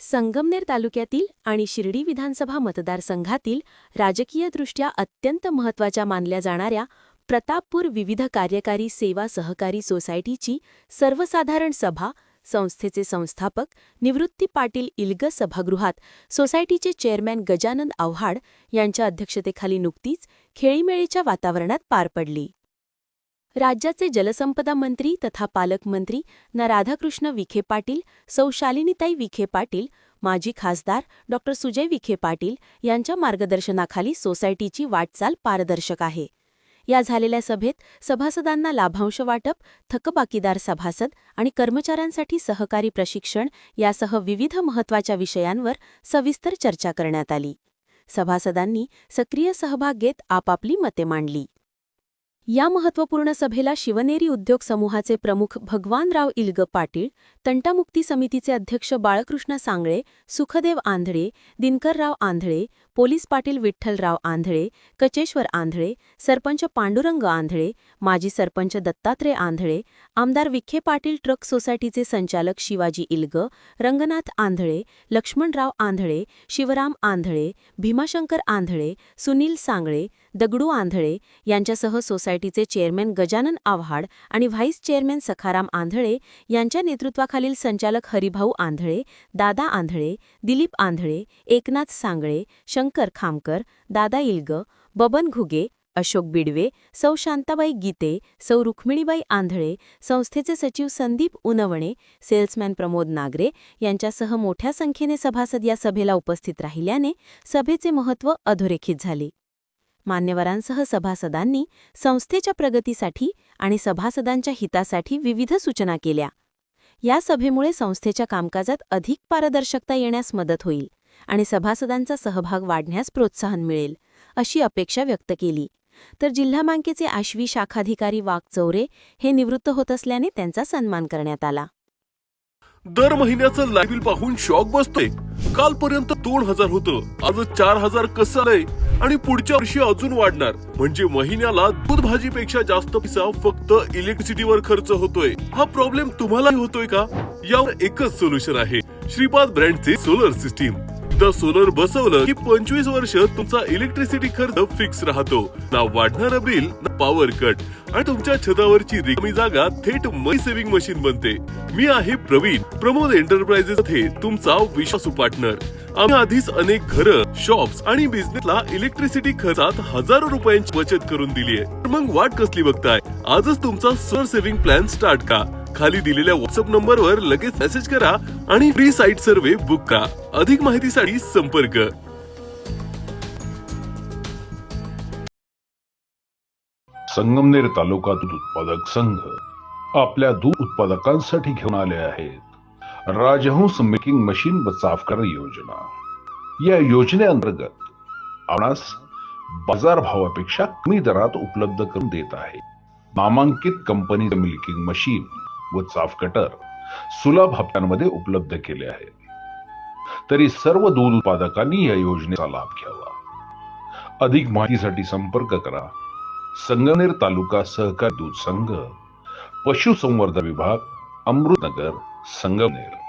संगमनेर तालुक्यातील आणि शिर्डी विधानसभा मतदारसंघातील राजकीयदृष्ट्या अत्यंत महत्त्वाच्या मानल्या जाणाऱ्या प्रतापपूर विविध कार्यकारी सेवा सहकारी सोसायटीची सर्वसाधारण सभा संस्थेचे संस्थापक निवृत्ती पाटील इल्ग सभागृहात सोसायटीचे चेअरमॅन गजानन आव्हाड यांच्या अध्यक्षतेखाली नुकतीच खेळीमेळीच्या वातावरणात पार पडली. राज्याचे जलसंपदा मंत्री तथा पालकमंत्री न राधाकृष्ण विखे पाटील सौ शालिनीताई विखे पाटील माजी खासदार डॉ. सुजय विखे पाटील यांच्या मार्गदर्शनाखाली सोसायटीची वाटचाल पारदर्शक आहे. या झालेल्या सभेत सभासदांना लाभांश वाटप थकबाकीदार सभासद आणि कर्मचाऱ्यांसाठी सहकारी प्रशिक्षण यासह विविध महत्त्वाच्या विषयांवर सविस्तर चर्चा करण्यात आली. सभासदांनी सक्रिय सहभाग घेत आपापली मते मांडली. या महत्त्वपूर्ण सभेला शिवनेरी उद्योग समूहाचे प्रमुख भगवानराव इल्ग पाटील तंटामुक्ती समितीचे अध्यक्ष बाळकृष्ण सांगळे सुखदेव आंधळे दिनकरराव आंधळे पोलीस पाटील विठ्ठलराव आंधळे कचेश्वर आंधळे सरपंच पांडुरंग आंधळे माजी सरपंच दत्तात्रय आंधळे आमदार विखे पाटील ट्रक सोसायटीचे संचालक शिवाजी इल्ग रंगनाथ आंधळे लक्ष्मणराव आंधळे शिवराम आंधळे भीमाशंकर आंधळे सुनील सांगळे दगडू आंधळे यांच्यासह सोसायटी सोसायटीचे चेअरमॅन गजानन आव्हाड आणि व्हाईस चेअरमॅन सखाराम आंधळे यांच्या नेतृत्वाखालील संचालक हरिभाऊ आंधळे दादा आंधळे दिलीप आंधळे एकनाथ सांगळे शंकर खामकर दादा इल्ग बबन घुगे अशोक बिडवे सौ शांताबाई गीते सौ रुक्मिणीबाई आंधळे संस्थेचे सचिव संदीप उनवणे सेल्समॅन प्रमोद नागरे यांच्यासह मोठ्या संख्येने सभासद या सभेला उपस्थित राहिल्याने सभेचे महत्त्व अधोरेखित झाले. मान्यवरांसह सभासदांनी संस्थेच्या प्रगतीसाठी आणि सभासदांच्या हितासाठी विविध सूचना केल्या. या सभेमुळे संस्थेच्या कामकाजात अधिक पारदर्शकता येण्यास मदत होईल आणि सभासदांचा सहभाग वाढण्यास प्रोत्साहन मिळेल अशी अपेक्षा व्यक्त केली. तर जिल्हा बँकेचे आश्वी शाखाधिकारी वाघ चौरे हे निवृत्त होत असल्याने त्यांचा सन्मान करण्यात आला. दर महिन्याचं लाइट बिल पाहून शॉक बसतोय. कालपर्यंत दोन हजार होतं. आज चार हजार कसं आलंय? आणि पुढच्या वर्षी अजून वाढणार. म्हणजे महिन्याला दूध भाजीपेक्षा जास्त पैसा फक्त इलेक्ट्रिसिटीवर खर्च होतोय. हा प्रॉब्लेम तुम्हालाही होतोय का? यावर एकच सोल्युशन आहे. श्रीपाद ब्रँडचे सोलर सिस्टीम एकदा सोलर बसवलं की पंचवीस वर्ष तुमचा इलेक्ट्रिसिटी खर्च फिक्स राहतो. ना वाढणारं बिल ना पॉवर कट आणि तुमच्या छतावरची रिकामी जागा थेट मनी सेव्हिंग मशीन बनते. मी आहे प्रवीण प्रमोद एंटरप्राइजेस मध्ये तुमचा विश्वासू पार्टनर आम्ही आधीच अनेक घरं शॉप्स आणि बिझनेसला इलेक्ट्रिसिटी खर्चात हजारो रुपयांची बचत करून दिली आहे मग वाट कसली बघताय? आजच तुमचा सोलर सेव्हिंग प्लॅन स्टार्ट का? खाली दिलेल्या व्हॉट्सअप नंबरवर लगेच मेसेज करा आणि फ्री साईट सर्वे बुक करा. अधिक माहितीसाठी संपर्क. संगमनेर तालुका दूध उत्पादक संघ आपल्या दूध उत्पादकांसाठी घेऊन आले आहेत. राजहंस मेकिंग मशीन व चाफकर योजना. या योजनेअंतर्गत आपणास बाजार भावापेक्षा कमी दरात उपलब्ध करून देत आहे. नामांकित कंपनी मिल्किंग मशीन व चाफ कटर सुलभ हप्त्यांमध्ये उपलब्ध केले आहे. तरी सर्व दूध उत्पादकांनी या योजनेचा लाभ घ्यावा. अधिक माहितीसाठी संपर्क करा. संगमनेर तालुका सहकार दूध संघ पशुसंवर्धन विभाग अमृतनगर संगमनेर.